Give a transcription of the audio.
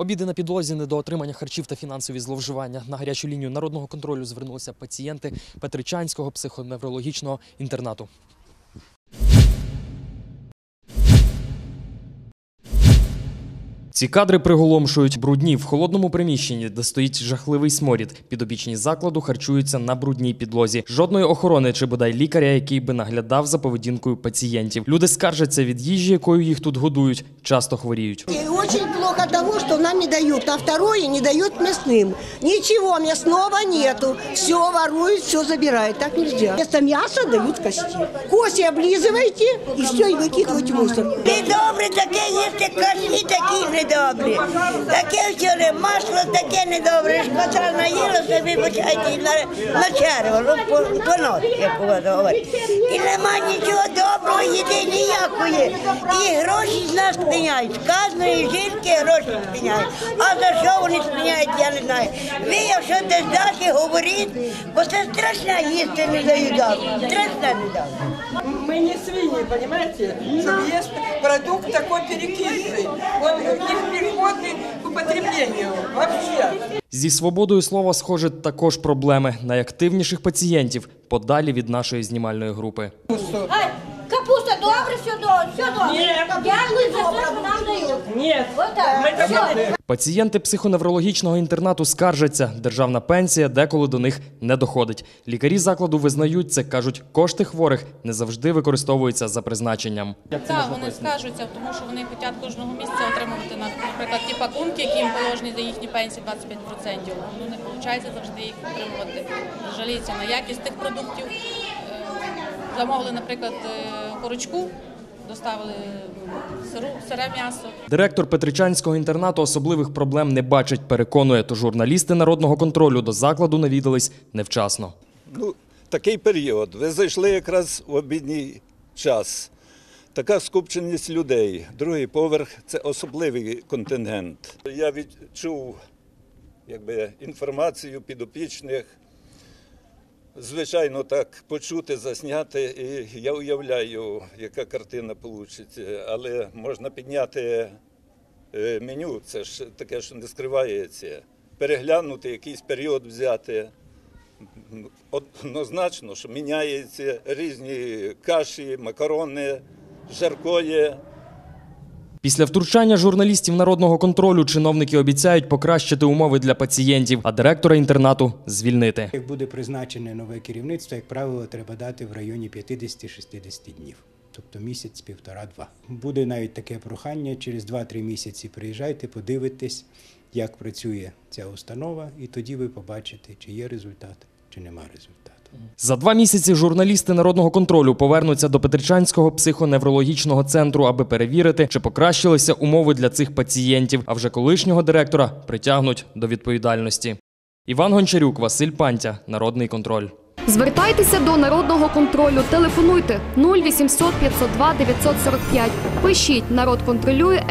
Обіди на підлозі, недоотримання харчів та фінансові зловживання. На гарячу лінію народного контролю звернулися пацієнти Петричанського психоневрологічного інтернату. Ці кадри приголомшують брудні в холодному приміщенні, де стоїть жахливий сморід. Підопічні закладу харчуються на брудній підлозі. Жодної охорони чи бодай лікаря, який би наглядав за поведінкою пацієнтів. Люди скаржаться від їжі, якою їх тут годують, часто хворіють. Очень плохо того, что нам не дают, а второе не дают мясным. Ничего мясного нету. Все воруют, все забирают. Так нельзя. Вместо мяса дают кости. Кости облизывайте и все, и выкидывать в мусор. Недобре таке їсти каші, такі недобрі. Таке вчора масло, таке недобре. Шкота наїла собі, почайте на, на черво, ну, по, по ночі, як у вас говорять. І нема нічого доброго, їди ніякої. І гроші з нас спиняють. З кожної жінки гроші спиняють. А за що вони спиняють, я не знаю. Ви, якщо десь далі говоріть, бо це страшне їсти не дають. Страшне не дають. Мы не свиньи, понимаете? Чтобы есть продукт такой перекисный. Он непригодный к употреблению вообще. Зі свободою слова, схоже, також проблеми найактивніших пацієнтів подалі від нашої знімальної групи. Ай, капуста добре, все добре, все добре. Дякую за що нам дають. Все. Пацієнти психоневрологічного інтернату скаржаться, державна пенсія деколи до них не доходить. Лікарі закладу визнають це, кажуть, кошти хворих не завжди використовуються за призначенням. Так, вони скаржуються, тому що вони хочуть кожного місяця отримувати, наприклад, ті пакунки, які їм положені за їхні пенсії 25%. Ну не виходить завжди їх отримувати. Жаліться на якість тих продуктів. Е, Замовили, наприклад, е, корочку, доставили сиру, сире м'ясо. Директор Петричанського інтернату особливих проблем не бачить. Переконує, то журналісти народного контролю до закладу навідались невчасно. Ну, такий період. Ви зайшли якраз в обідній час. Така скупченість людей. Другий поверх це особливий контингент. Я відчув якби, інформацію підопічних. Звичайно, так почути, засняти, і я уявляю, яка картина вийде. Але можна підняти е, меню, це ж таке, що не скривається. Переглянути якийсь період взяти. Однозначно, що міняються різні каші, макарони, жаркоє. Після втручання журналістів народного контролю чиновники обіцяють покращити умови для пацієнтів, а директора інтернату звільнити. Як буде призначене нове керівництво, як правило, треба дати в районі 50-60 днів. Тобто місяць, півтора-два. Буде навіть таке прохання, через 2-3 місяці приїжджайте, подивитесь, як працює ця установа, і тоді ви побачите, чи є результат, чи нема результату. За два місяці журналісти народного контролю повернуться до Петричанського психоневрологічного центру, аби перевірити, чи покращилися умови для цих пацієнтів. А вже колишнього директора притягнуть до відповідальності. Іван Гончарюк, Василь Пантя, Народний контроль. Звертайтеся до народного контролю. Телефонуйте 0800 502 945. Пишіть народ контролює.